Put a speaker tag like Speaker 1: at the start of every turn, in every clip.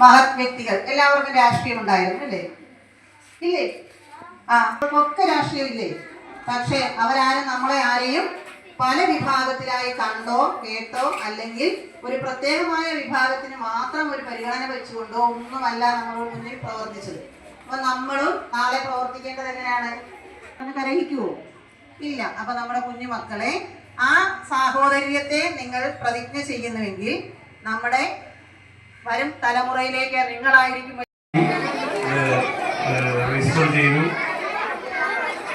Speaker 1: മഹത് വ്യക്തികൾ. എല്ലാവർക്കും രാഷ്ട്രീയം ഉണ്ടായിരുന്നു അല്ലേ? ഇല്ലേ? ആ ഒക്കെ രാഷ്ട്രീയം ഇല്ലേ? പക്ഷെ അവരാരും നമ്മളെ ആരെയും പല വിഭാഗത്തിലായി കണ്ടോ കേട്ടോ അല്ലെങ്കിൽ ഒരു പ്രത്യേകമായ വിഭാഗത്തിന് മാത്രം ഒരു പരിഗണന വെച്ചുകൊണ്ടോ ഒന്നുമല്ല നമ്മൾ മുന്നിൽ പ്രവർത്തിച്ചത്. അപ്പൊ നമ്മളും നാളെ പ്രവർത്തിക്കേണ്ടത് എങ്ങനെയാണ്? കരഹിക്കുവോ ഇല്ല. അപ്പൊ നമ്മുടെ കുഞ്ഞു മക്കളെ ആ സാഹോദര്യത്തെ നിങ്ങൾ പ്രതിജ്ഞ ചെയ്യുന്നുവെങ്കിൽ നമ്മുടെ വരും തലമുറയിലേക്ക് നിങ്ങളായിരിക്കും.
Speaker 2: ചെയ്തു.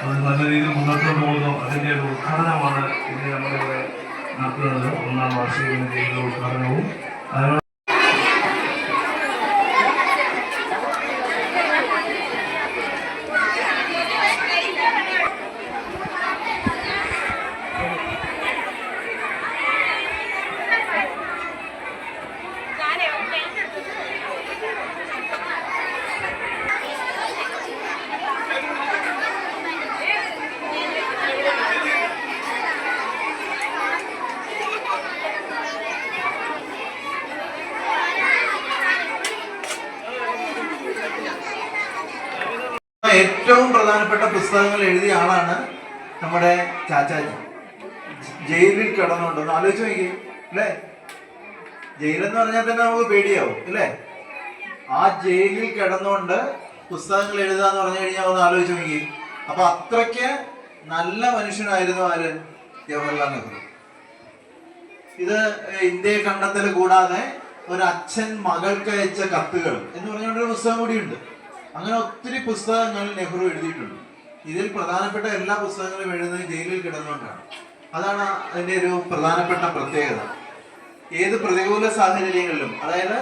Speaker 2: അത് നല്ല രീതിയിൽ മുന്നോട്ട് പോകുന്നു. അതിന്റെ ഒരു ഉദ്ഘാടനമാണ് ഇന്ന് നമ്മളിവിടെ നടത്തുന്നത്. ഒന്നാം വാർഷിക ഉദ്ഘാടനവും.
Speaker 3: ഏറ്റവും പ്രധാനപ്പെട്ട പുസ്തകങ്ങൾ എഴുതിയ ആളാണ് നമ്മുടെ ചാച്ചാജി. ജയിലിൽ കിടന്നുണ്ടെന്ന് ആലോചിച്ച് നോക്കി അല്ലേ? ജയിലെന്ന് പറഞ്ഞാൽ തന്നെ നമുക്ക് പേടിയാവും അല്ലേ? ആ ജയിലിൽ കിടന്നുകൊണ്ട് പുസ്തകങ്ങൾ എഴുതുക എന്ന് പറഞ്ഞു കഴിഞ്ഞാൽ ഒന്ന് ആലോചിച്ച് നോക്കി അപ്പൊ അത്രയ്ക്ക് നല്ല മനുഷ്യനായിരുന്നു ആര്? ജവഹർലാൽ നെഹ്റു. ഇത് ഇന്ത്യയെ കണ്ടെത്തൽ കൂടാതെ ഒരു അച്ഛൻ മകൾക്ക് അയച്ച കത്തുകൾ എന്ന് പറഞ്ഞുകൊണ്ടൊരു പുസ്തകം കൂടിയുണ്ട്. അങ്ങനെ ഒത്തിരി പുസ്തകങ്ങൾ നെഹ്റു എഴുതിയിട്ടുണ്ട്. ഇതിൽ പ്രധാനപ്പെട്ട എല്ലാ പുസ്തകങ്ങളും എഴുതുന്നത് ജയിലിൽ കിടന്നുകൊണ്ടാണ്. അതാണ് അതിന്റെ ഒരു പ്രധാനപ്പെട്ട പ്രത്യേകത. ഏത് പ്രതികൂല സാഹചര്യങ്ങളിലും അതായത്